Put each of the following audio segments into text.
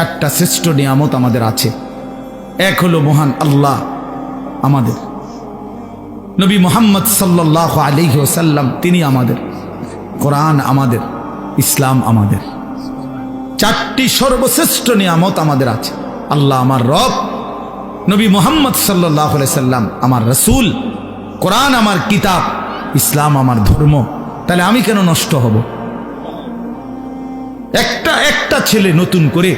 চারটা শ্রেষ্ঠ নিয়ামত আমাদের আছে। এক হলো মহান আল্লাহ আমাদের। নবী মোহাম্মদ সাল্লাহ আলিহি ওসাল্লাম তিনি আমাদের। কোরআন আমাদের, ইসলাম আমাদের। চারটি সর্বশ্রেষ্ঠ নিয়ামত আমাদের আছে। আল্লাহ আমার রব, নবী মোহাম্মদ সাল্লাহ সাল্লাম আমার রসুল, কোরআন আমার কিতাব, ইসলাম আমার ধর্ম। তাহলে আমি কেন নষ্ট হব? একটা একটা ছেলে নতুন করে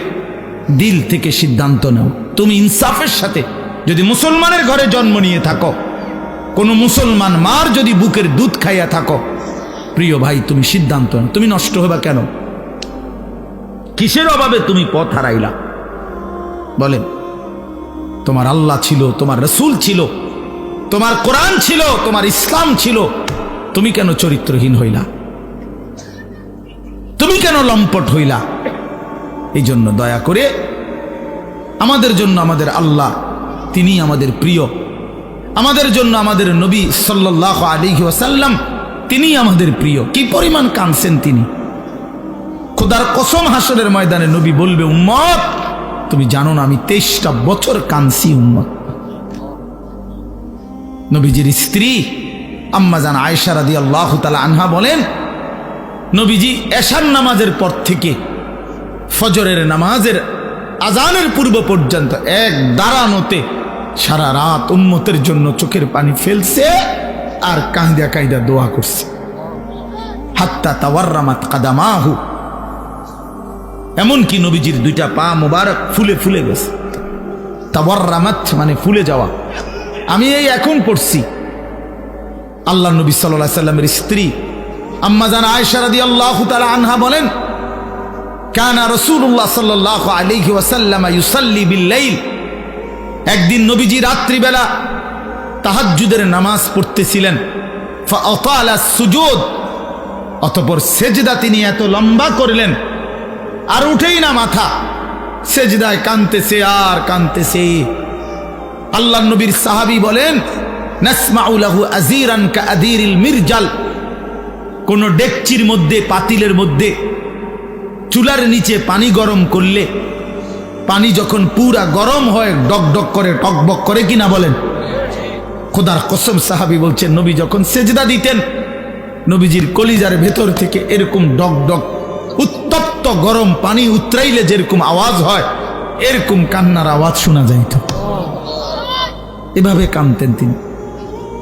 দিল থেকে সিদ্ধান্ত নাও। তুমি ইনসাফের সাথে যদি মুসলমানের ঘরে জন্ম নিয়ে থাকো, কোনো মুসলমান মার যদি বুকের দুধ খাইয়া থাকো, প্রিয় ভাই, তুমি সিদ্ধান্ত নাও। তুমি নষ্ট হবা কেন? কিসের অভাবে তুমি পথ হারাইলা? বলেন, তোমার আল্লাহ ছিল, তোমার রসুল ছিল, তোমার কোরআন ছিল, তোমার ইসলাম ছিল, তুমি কেন চরিত্রহীন হইলা? তুমি কেন লম্পট হইলা? এই জন্য দয়া করে আমাদের জন্য আমাদের আল্লাহ তিনি আমাদের প্রিয়। আমাদের জন্য আমাদের নবী সাল্লাহ আলী ওয়াসাল্লাম তিনি আমাদের প্রিয়। কি পরিমাণ কানছেন তিনি। খোদার কসম হাসরের ময়দানে নবী বলবে, উম্মত, তুমি জানো না আমি তেইশটা বছর কানছি উম্মত। নবীজির স্ত্রী আম্মাজান আয়সা রাদি আল্লাহ তালা আনহা বলেন, নবীজি এশার নামাজের পর থেকে ফজরের নামাজের আজানের পূর্ব পর্যন্ত এক দাঁড়ানোতে সারা রাত উম্মতের জন্য চোখের পানি ফেলছে আর কাঁদা কাঁদা দোয়া করছে। হাত্তা তাওয়ার্রামাত কাদামাহু। এমনকি নবীজির দুইটা পা মোবারক ফুলে ফুলে গেছে। তাওয়ার্রামাত মানে ফুলে যাওয়া। আমি এই এখন পড়ছি। আল্লাহ নবী সাল্লাহ সাল্লামের স্ত্রী আম্মাজান আয়সারাদি আল্লাহ তালা আনহা বলেন কানা রসুল্লাহ সাল্লাহ আলিহি ওয়াসাল্লাম ইউসাল্লি বিল্লাইল। একদিন নবীজি রাত্রিবেলা তাহাজ্জুদের নামাজ পড়তেছিলেন। সুজুদ, অতপর সেজদা তিনি এত লম্বা করলেন, আর উঠেই না মাথা। সেজদায় কানতেছে আর কানতেছে আল্লাহ নবীর সাহাবি বলেন নাসমাউলাহু আজিরান কা আদিরিল মির্জাল। কোন ডেকচির মধ্যে, পাতিলের মধ্যে চুলার নিচে পানি গরম করলে পানি যখন পুরা গরম হয়, ডক ডক করে টকবক করে কিনা বলেন? খোদার কসম সাহাবি বলছেন, নবী যখন সেজদা দিতেন, নবীজির কলিজার ভেতর থেকে এরকম ডক ডক, উত্তপ্ত গরম পানি উতরাইলে যেরকম আওয়াজ হয়, এরকম কান্নার আওয়াজ শোনা যাইত। এভাবে কানতেন তিনি।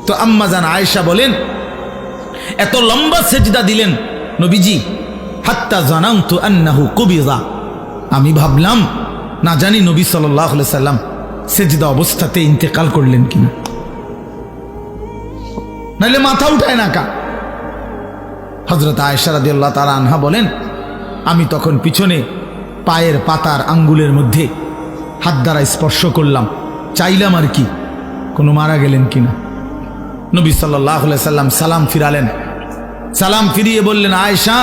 তো আম্মা জান আয়েশা বলেন, এত লম্বা সেজদা দিলেন নবীজি হাত্তা জানাম তো আন্নাহু কবিজা আমি ভাবলাম, না জানি নবী সাল্লাহ সাল্লাম সেজদা অবস্থাতে ইন্তেকাল করলেন কিনা। নাহলে মাথা উঠায় না কা? হজরত আয়সারাদি আল্লাহ তারা আনহা বলেন, আমি তখন পিছনে পায়ের পাতার আঙ্গুলের মধ্যে হাত দ্বারা স্পর্শ করলাম, চাইলাম আর কি, কোনো মারা গেলেন কিনা। নবী সাল্লাহ সাল্লাম সালাম ফিরালেন। সালাম ফিরিয়ে বললেন, আয়েশা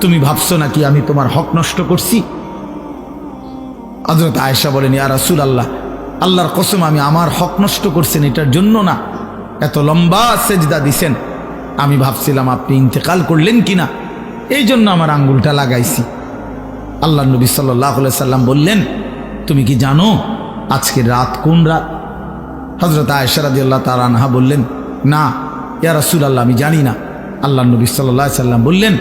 তুমি ভাবছ নাকি আমি তোমার হক নষ্ট করছি? হজরত আয়েশা বলেন, ইয়া রাসুল আল্লাহ আল্লাহর কসম আমি আমার হক নষ্ট করছেন, এটার জন্য না। এত লম্বা সেজদা দিছেন। আমি ভাবছিলাম আপনি ইন্তেকাল করলেন কিনা? এই জন্য আমার আঙ্গুলটা লাগাইছি। আল্লাহ নবী সাল্লাহ সাল্লাম বললেন, তুমি কি জানো আজকে রাত কোন রাত? হজরত আয়সারাদি আল্লাহ তার আনহা বললেন, না, ইয়া রাসুল আল্লাহ আমি জানি না। আল্লাহ নবী সাল্লাহ সাল্লাম বললেন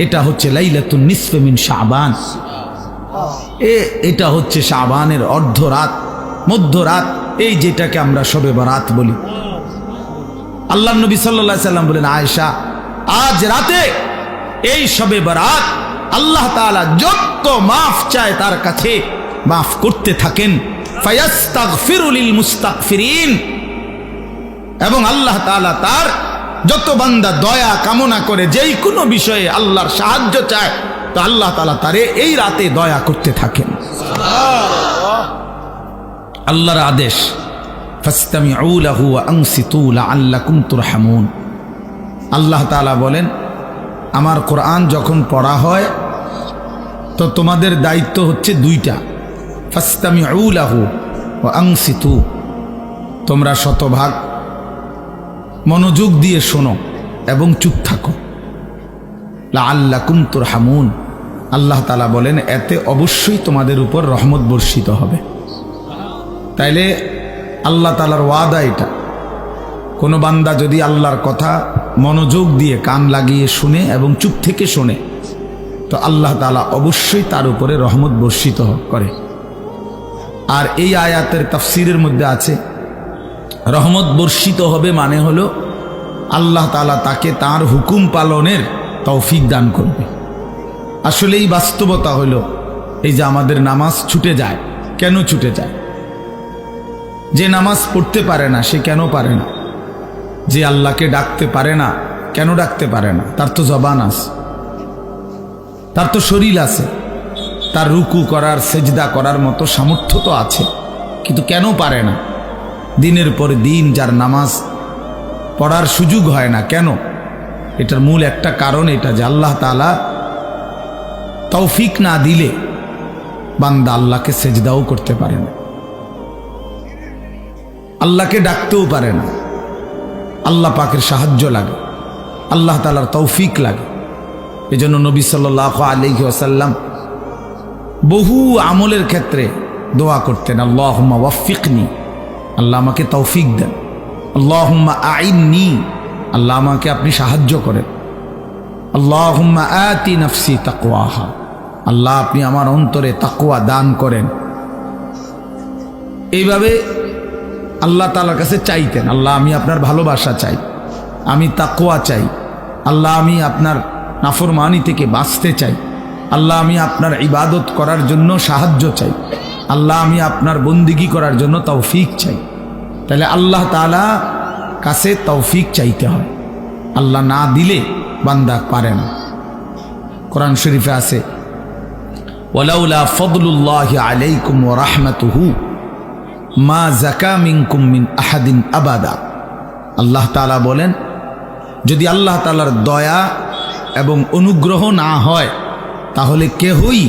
এটা হচ্ছে লাইলাতুন নিসফেমিন শাহবান এ, এটা হচ্ছে শাহবানের অর্ধ রাত মধ্য রাত এই যেটাকে আমরা সবে রাত বলি। আল্লাহ নবী সাল্লাহ সাল্লাম বলেন, আয়েশা, আজ রাতে এই সবে বরাত আল্লাহ তাআলা যত মাফ চায় তার কাছে মাফ করতে থাকেন। ফায়াস্তাগফিরুলিল মুস্তাগফিরিন। এবং আল্লাহ তাআলা তার যত বান্দা দয়া কামনা করে যেই কোনো বিষয়ে আল্লাহর সাহায্য চায়, তো আল্লাহ তালা তারে এই রাতে দয়া করতে থাকেন। আল্লাহর আদেশ আল্লাহ বলেন, আমার কোরআন যখন পড়া হয়, তো তোমাদের দায়িত্ব হচ্ছে দুইটা, ফাস্তামিউ লাহু ওয়া আনসিতু তোমরা শতভাগ মনোযোগ দিয়ে শোনো এবং চুপ থাকো। লাআল্লাকুম তুরহামুন। আল্লাহ তালা বলেন, এতে অবশ্যই তোমাদের উপর রহমত বর্ষিত হবে। তাইলে আল্লাহ তালার ওয়াদা এটা। কোনো বান্দা যদি আল্লাহর কথা মনোযোগ দিয়ে কান লাগিয়ে শুনে এবং চুপ থেকে শোনে, তো আল্লাহ তালা অবশ্যই তার উপরে রহমত বর্ষিত করে। আর এই আয়াতের তাফসিরের মধ্যে আছে রহমত বর্ষিত হবে মানে হলো আল্লাহ তালা তাকে তার হুকুম পালনের তৌফিক দান করবে। আসলে এই বাস্তবতা হলো এই যে আমাদের নামাজ ছুটে যায়, কেন ছুটে যায়? যে নামাজ পড়তে পারে না, সে কেন পারে না? যে আল্লাহকে ডাকতে পারে না, কেন ডাকতে পারে না? তার তো জবান আছে। তার তো শরীর আছে। তার রুকু করার, সেজদা করার মতো সামর্থ্য তো আছে। কিন্তু কেন পারে না? দিনের পর দিন যার নামাজ পড়ার সুযোগ হয় না। কেন? এটার মূল একটা কারণ এটা যে আল্লাহ তালা তৌফিক না দিলে বান্দা আল্লাহকে সেজদাও করতে পারে না। আল্লাহকে ডাকতেও পারে না। আল্লাহ পাকের সাহায্য লাগে। আল্লাহ তালার তৌফিক লাগে। এজন্য নবী সাল্লাহ আলহি আসাল্লাম বহু আমলের ক্ষেত্রে দোয়া করতেন আল্লাহ ওয়াফিকনি আল্লাহ আমাকে তৌফিক দেন। আল্লাহ আইননি, আল্লাহ আমাকে আপনি সাহায্য করেন। আল্লাহ আতি নফসি তাকুয়াহা আল্লাহ আপনি আমার অন্তরে তাকুয়া দান করেন। এইভাবে আল্লাহ তালার কাছে চাইতেন, আল্লাহ আমি আপনার ভালোবাসা চাই, আমি তাকুয়া চাই, আল্লাহ আমি আপনার নাফরমানি থেকে বাঁচতে চাই, আল্লাহ আমি আপনার ইবাদত করার জন্য সাহায্য চাই, আল্লাহ আমি আপনার বন্দিগি করার জন্য তৌফিক চাই। তাহলে আল্লাহ তালা কাছে তৌফিক চাইতে হয়। আল্লাহ না দিলে বান্দা পারে না। কোরআন শরীফে আছে, ওয়ালাউলা ফদলুল্লাহ আলাইকুম ও রাহমাতুহু মা জাকা মিনকুম মিন আহাদিন আবাদা। আল্লাহ তালা বলেন, যদি আল্লাহ তালার দয়া এবং অনুগ্রহ না হয়, তাহলে কেহই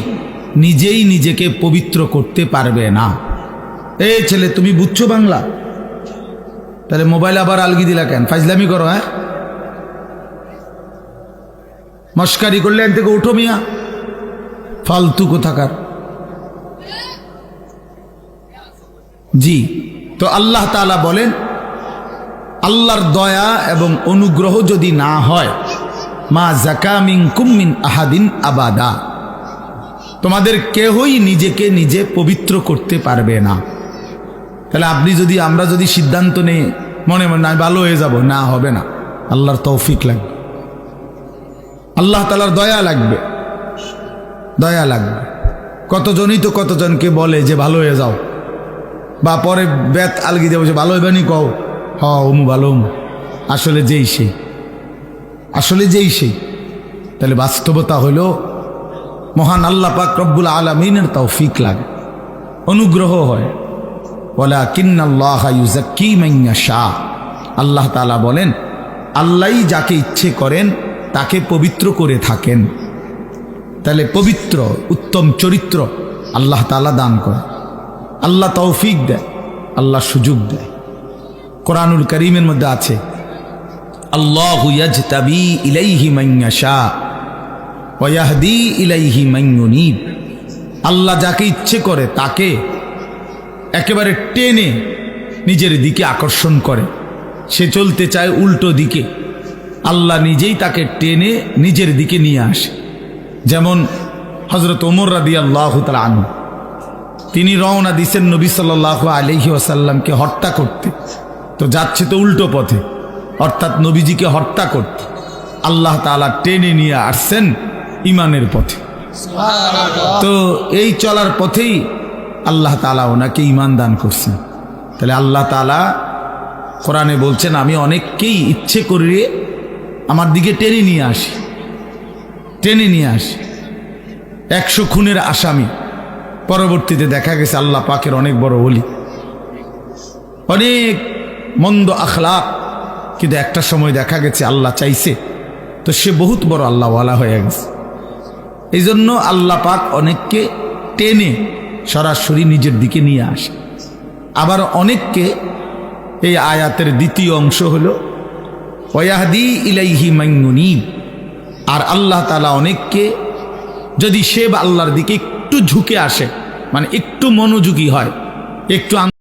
নিজেই নিজেকে পবিত্র করতে পারবে না। এই ছেলে, তুমি বুঝছ বাংলা? তাহলে মোবাইল আবার আলগি দিলা কেন? ফাইজলামি করো হ্যাঁ? মস্কারি করলে এন থেকে উঠো মিয়া। ফালতু কোথাকার। জি, তো আল্লাহ তালা বলেন, আল্লাহর দয়া এবং অনুগ্রহ যদি না হয়, মা জাকামিং কুম্মিন আহাদিন আবাদা। তোমাদের কেহই নিজেকে নিজে পবিত্র করতে পারবে না। তাহলে আপনি যদি, আমরা যদি সিদ্ধান্ত নেই, মনে মনে আমি ভালো হয়ে যাব। না, হবে না। আল্লাহর তৌফিক লাগবে। আল্লাহ তালার দয়া লাগবে। দয়া লাগবে। কতজনই তো কতজনকে বলে যে, ভালো হয়ে যাও। বা পরে বেত আলগি দেবো যে ভালো হইবানি কও? হ উমু, ভালো ওমু আসলে যেই সেই। আসলে যেই সেই। তাহলে বাস্তবতা হইল মহান আল্লাহ পাক রব্বুল আলমিনের তৌফিক লাগে। অনুগ্রহ হয়। কিন্নাল্লাহ শাহ আল্লাহ তালা বলেন আল্লাহ যাকে ইচ্ছে করেন, তাকে পবিত্র করে থাকেন। তাহলে পবিত্র, উত্তম চরিত্র আল্লাহ তালা দান করে আল্লাহ তৌফিক দেয়, আল্লাহ সুযোগ দেয়। কোরআনুল করিমের মধ্যে আছে, আল্লাহ ইলাইহি ইলাইহি আল্লাহ যাকে ইচ্ছে করে, তাকে একেবারে টেনে নিজের দিকে আকর্ষণ করে। সে চলতে চায় উল্টো দিকে। আল্লাহ নিজেই তাকে টেনে নিজের দিকে নিয়ে আসে। যেমন হজরত ওমর রাদি আল্লাহ আনু তিনি রওনা দিছেন নবী সাল আলহি আসাল্লামকে হত্যা করতে। তো যাচ্ছে তো উল্টো পথে। অর্থাৎ নবীজিকে হত্যা করতে। আল্লাহ তালা টেনে নিয়ে আসছেন ইমানের পথে। তো এই চলার পথেই আল্লাহ তালা ওনাকে ইমান দান করছেন। তাহলে আল্লাহ তালা কোরআনে বলছেন, আমি অনেককেই ইচ্ছে করিয়ে আমার দিকে টেনে নিয়ে আসি। টেনে নিয়ে আসি। একশো খুনের আসামি। পরবর্তীতে দেখা গেছে আল্লাহ পাকের অনেক বড় অলি অনেক মন্দ আখলাক। কিন্তু একটা সময় দেখা গেছে আল্লাহ চাইছে, তো সে বহুত বড় আল্লাহওয়ালা হয়ে গেছে। এই জন্য আল্লাহ পাক অনেককে টেনে সরাসরি নিজের দিকে নিয়ে আসে। আবার অনেককে এই আয়াতের দ্বিতীয় অংশ হল, ওয়াহদি ইলাইহি মাইনুনি আর আল্লাহ তালা অনেককে, যদি সে আল্লাহর দিকে একটু ঝুঁকে আসে মানে একটু মনোযোগী হয়, একটু